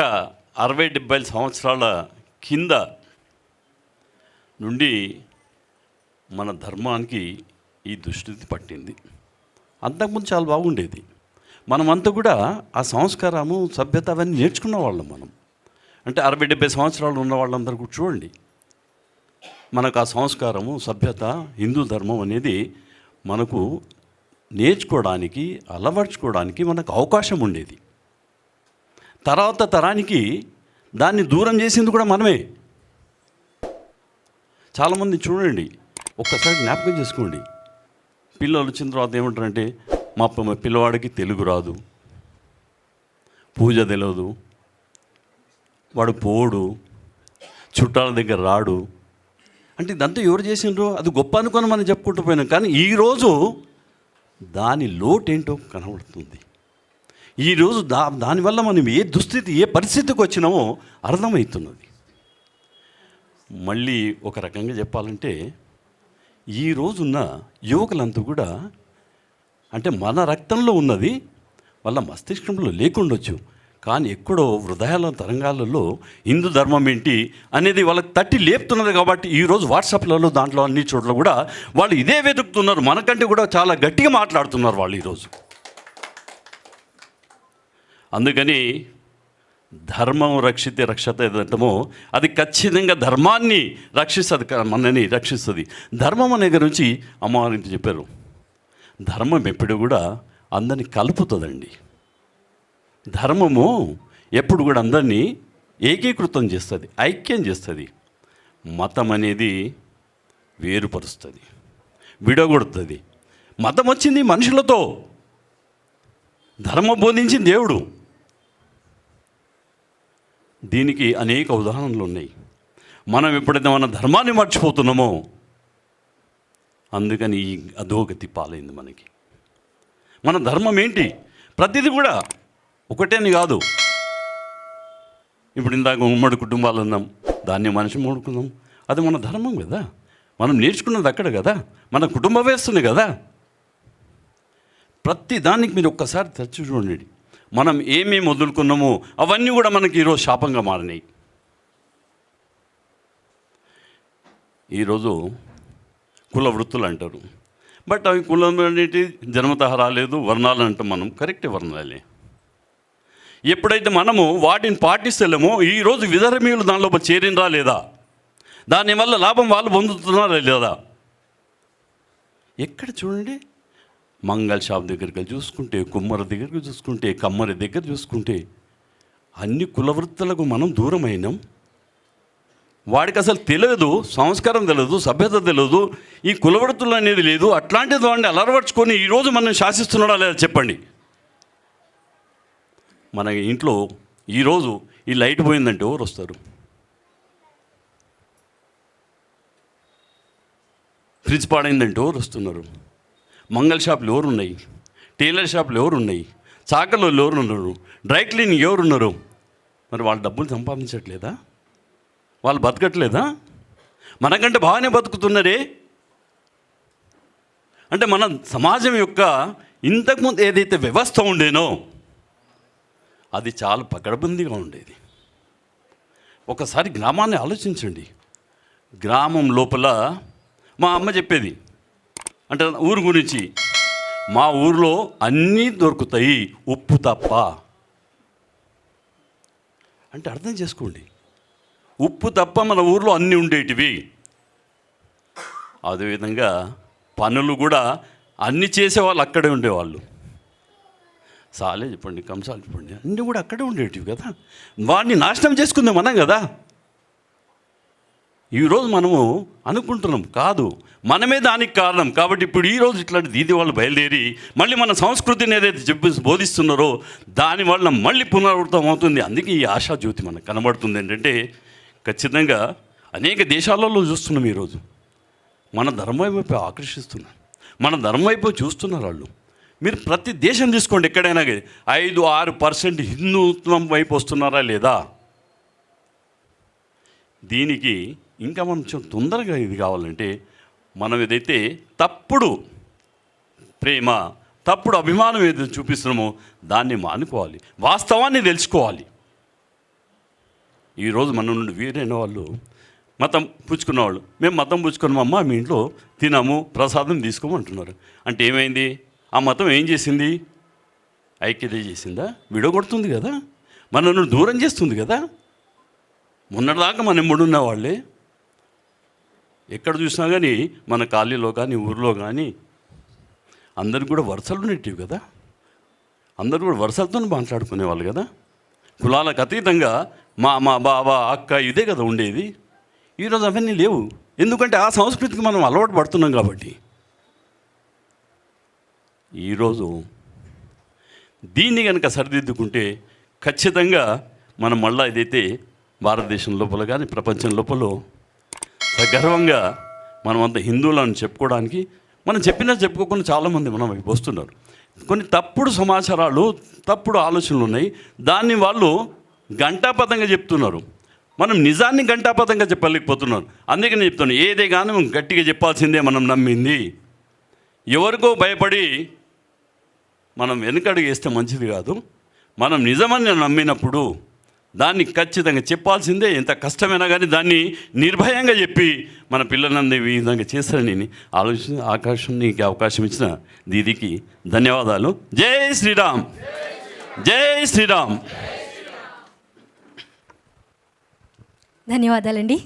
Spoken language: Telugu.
ఒక అరవై డెబ్బై సంవత్సరాల కింద నుండి మన ధర్మానికి ఈ దుస్థితి పట్టింది. అంతకుముందు చాలా బాగుండేది. మనమంతా కూడా ఆ సంస్కారము సభ్యత అవన్నీ నేర్చుకున్న వాళ్ళం మనం. అంటే అరవై డెబ్బై సంవత్సరాలు ఉన్న వాళ్ళందరూ కూడా చూడండి. మనకు ఆ సంస్కారము సభ్యత హిందూ ధర్మం అనేది మనకు నేర్చుకోవడానికి అలవర్చుకోవడానికి మనకు అవకాశం ఉండేది. తర్వాత తరానికి దాన్ని దూరం చేసింది కూడా మనమే. చాలామంది చూడండి ఒక్కసారి జ్ఞాపకం చేసుకోండి. పిల్లలు వచ్చిన తర్వాత ఏమంటారంటే మా పిల్లవాడికి తెలుగు రాదు పూజ తెలియదు వాడు పోడు చుట్టాల దగ్గర రాడు. అంటే ఇదంతా ఎవరు చేసిండ్రు? అది గొప్ప అనుకొని మనం చెప్పుకుంటూ పోయినాం. కానీ ఈరోజు దాని లోటేంటో కనబడుతుంది. ఈరోజు దా దానివల్ల మనం ఏ దుస్థితి ఏ పరిస్థితికి వచ్చినామో అర్థమవుతున్నది. మళ్ళీ ఒక రకంగా చెప్పాలంటే ఈ రోజున్న యువకులంతా కూడా అంటే మన రక్తంలో ఉన్నది వాళ్ళ మస్తిష్కంలో లేకుండొచ్చు కానీ ఎక్కడో హృదయాల తరంగాలలో హిందూ ధర్మం ఏంటి అనేది వాళ్ళకి తట్టి లేపుతున్నది కాబట్టి ఈరోజు వాట్సాప్లలో దాంట్లో అన్ని చోట్ల కూడా వాళ్ళు ఇదే వెతుకుతున్నారు. మనకంటే కూడా చాలా గట్టిగా మాట్లాడుతున్నారు వాళ్ళు ఈరోజు అందుకని ధర్మం రక్షితే రక్షత ఏదంటామో అది ఖచ్చితంగా ధర్మాన్ని రక్షిస్తుంది మనని రక్షిస్తుంది. ధర్మం అనే గురించి అమ్మవారికి చెప్పారు ధర్మం ఎప్పుడు కూడా అందరిని కలుపుతుందండి. ధర్మము ఎప్పుడు కూడా అందరినీ ఏకీకృతం చేస్తుంది ఐక్యం చేస్తుంది. మతం అనేది వేరుపరుస్తుంది విడగొడుతుంది. మతం వచ్చింది మనుషులతో. ధర్మం బోధించింది దేవుడు. దీనికి అనేక ఉదాహరణలు ఉన్నాయి. మనం ఎప్పుడైతే మన ధర్మాన్ని మర్చిపోతున్నామో అందుకని ఈ అధోగతి పాలైంది మనకి. మన ధర్మం ఏంటి? ప్రతిదీ కూడా ఒకటేని కాదు. ఇప్పుడు ఇందాక ఉమ్మడి కుటుంబాలు ఉన్నాం దాన్ని మనిషి మూడుకుందాం అది మన ధర్మం కదా. మనం నేర్చుకున్నది అక్కడ కదా. మన కుటుంబ వేస్తుంది కదా. ప్రతి దానికి మీరు ఒక్కసారి తెచ్చి చూడండి. మనం ఏమేమి వదులుకున్నామో అవన్నీ కూడా మనకి ఈరోజు శాపంగా మారినాయి. ఈరోజు కుల వృత్తులు అంటారు. బట్ అవి కులం అనేటి జన్మతహ రాలేదు వర్ణాలు అంటాం మనం కరెక్ట్ వర్ణాలే. ఎప్పుడైతే మనము వాటిని పాటిస్తలేమో ఈరోజు విధర్మీయులు దానిలో చేరినరా లేదా? దానివల్ల లాభం వాళ్ళు పొందుతున్నారా లేదా? ఎక్కడ చూడండి మంగళ షాప్ దగ్గరికి చూసుకుంటే కుమ్మర దగ్గరికి చూసుకుంటే కమ్మరి దగ్గర చూసుకుంటే అన్ని కులవృత్తులకు మనం దూరమైనాం. వాడికి అసలు తెలియదు సంస్కారం తెలియదు సభ్యత తెలియదు ఈ కులవృత్తులు అనేది లేదు. అట్లాంటిది వాడిని అలరవర్చుకొని ఈరోజు మనం శాసిస్తున్నాడా లేదా చెప్పండి. మన ఇంట్లో ఈరోజు ఈ లైట్ పోయిందంటే ఎవరు వస్తారు? ఫ్రిడ్జ్ పాడైందంటే ఎవరు వస్తున్నారు? మంగళ షాపులు ఎవరు ఉన్నాయి టైలర్ షాపులు ఎవరు ఉన్నాయి ఎవరున్నారు? ఎవరు ఉన్నారు డ్రై క్లీనింగ్ ఎవరున్నారు? మరి వాళ్ళు డబ్బులు సంపాదించట్లేదా? వాళ్ళు బతకట్లేదా? మనకంటే బాగానే బతుకుతున్నారే? అంటే మన సమాజం యొక్క ఇంతకుముందు ఏదైతే వ్యవస్థ ఉండేనో అది చాలా పకడబందీగా ఉండేది. ఒకసారి గ్రామాన్ని ఆలోచించండి. గ్రామం లోపల మా అమ్మ చెప్పేది అంటే ఊరు గురించి. మా ఊర్లో అన్నీ దొరుకుతాయి ఉప్పు తప్ప. అంటే అర్థం చేసుకోండి. ఉప్పు తప్ప మన ఊర్లో అన్నీ ఉండేటివి. అదేవిధంగా పనులు కూడా అన్ని చేసేవాళ్ళు అక్కడే ఉండేవాళ్ళు. సాలే చెప్పండి కంసాలు చెప్పండి అన్నీ కూడా అక్కడే ఉండేటివి కదా. వాడిని నాశనం చేసుకుందాం మనం కదా. ఈరోజు మనము అనుకుంటున్నాం కాదు. మనమే దానికి కారణం. కాబట్టి ఇప్పుడు ఈరోజు ఇట్లాంటి దీది వాళ్ళు బయలుదేరి మళ్ళీ మన సంస్కృతిని ఏదైతే చెప్పి బోధిస్తున్నారో దానివల్ల మళ్ళీ పునరావృతం అవుతుంది. అందుకే ఈ ఆశా జ్యోతి మనకు కనబడుతుంది ఏంటంటే ఖచ్చితంగా అనేక దేశాలలో చూస్తున్నాం ఈరోజు మన ధర్మం వైపు ఆకర్షిస్తున్నారు. మన ధర్మం వైపు చూస్తున్నారు వాళ్ళు. మీరు ప్రతి దేశం తీసుకోండి ఎక్కడైనా ఐదు ఆరు పర్సెంట్ హిందుత్వం వైపు వస్తున్నారా లేదా? దీనికి ఇంకా కొంచెం తొందరగా ఇది కావాలంటే మనం ఏదైతే తప్పుడు ప్రేమ తప్పుడు అభిమానం ఏదైతే చూపిస్తున్నామో దాన్ని మానుకోవాలి. వాస్తవాన్ని తెలుసుకోవాలి. ఈరోజు మన నుండి వీరైన వాళ్ళు మతం పుచ్చుకున్నవాళ్ళు మేము మతం పుచ్చుకున్నామమ్మా మీ ఇంట్లో తినము ప్రసాదం తీసుకోమంటున్నారు. అంటే ఏమైంది? ఆ మతం ఏం చేసింది? ఐక్యత చేసిందా? విడగొడుతుంది కదా. మనల్ని దూరం చేస్తుంది కదా. మొన్నటిదాకా మన ఎమ్ముడున్న వాళ్ళే ఎక్కడ చూసినా కానీ మన కాలనీలో కానీ ఊర్లో కానీ అందరికి కూడా వరుసలు ఉండేటివి కదా. అందరూ కూడా వరుసలతో మాట్లాడుకునేవాళ్ళు కదా. కులాలకు అతీతంగా మా మా బాబా అక్క ఇదే కదా ఉండేది. ఈరోజు అవన్నీ లేవు. ఎందుకంటే ఆ సంస్కృతికి మనం అలవాటు పడుతున్నాం కాబట్టి. ఈరోజు దీన్ని కనుక సరిదిద్దుకుంటే ఖచ్చితంగా మనం మళ్ళీ ఇదైతే భారతదేశం లోపల కానీ ప్రపంచం లోపల సగర్వంగా మనమంతా హిందువులను చెప్పుకోవడానికి మనం చెప్పినా చెప్పుకోకుండా చాలామంది మనం వస్తున్నారు. కొన్ని తప్పుడు సమాచారాలు తప్పుడు ఆలోచనలు ఉన్నాయి. దాన్ని వాళ్ళు గంటాపదంగా చెప్తున్నారు. మనం నిజాన్ని గంటాపదంగా చెప్పలేకపోతున్నాం నేను చెప్తున్నాను ఏదే కానీ మనం గట్టిగా చెప్పాల్సిందే మనం నమ్మింది. ఎవరికో భయపడి మనం వెనుకడుగు వేస్తే మంచిది కాదు. మనం నిజమని నమ్మినప్పుడు దాన్ని ఖచ్చితంగా చెప్పాల్సిందే. ఎంత కష్టమైనా కానీ దాన్ని నిర్భయంగా చెప్పి మన పిల్లలందరూ ఈ విధంగా చేస్తారని ఆలోచన ఆకాశం నీకు అవకాశం ఇచ్చిన దీదికి ధన్యవాదాలు. జై శ్రీరామ్. జై శ్రీరామ్. ధన్యవాదాలండి.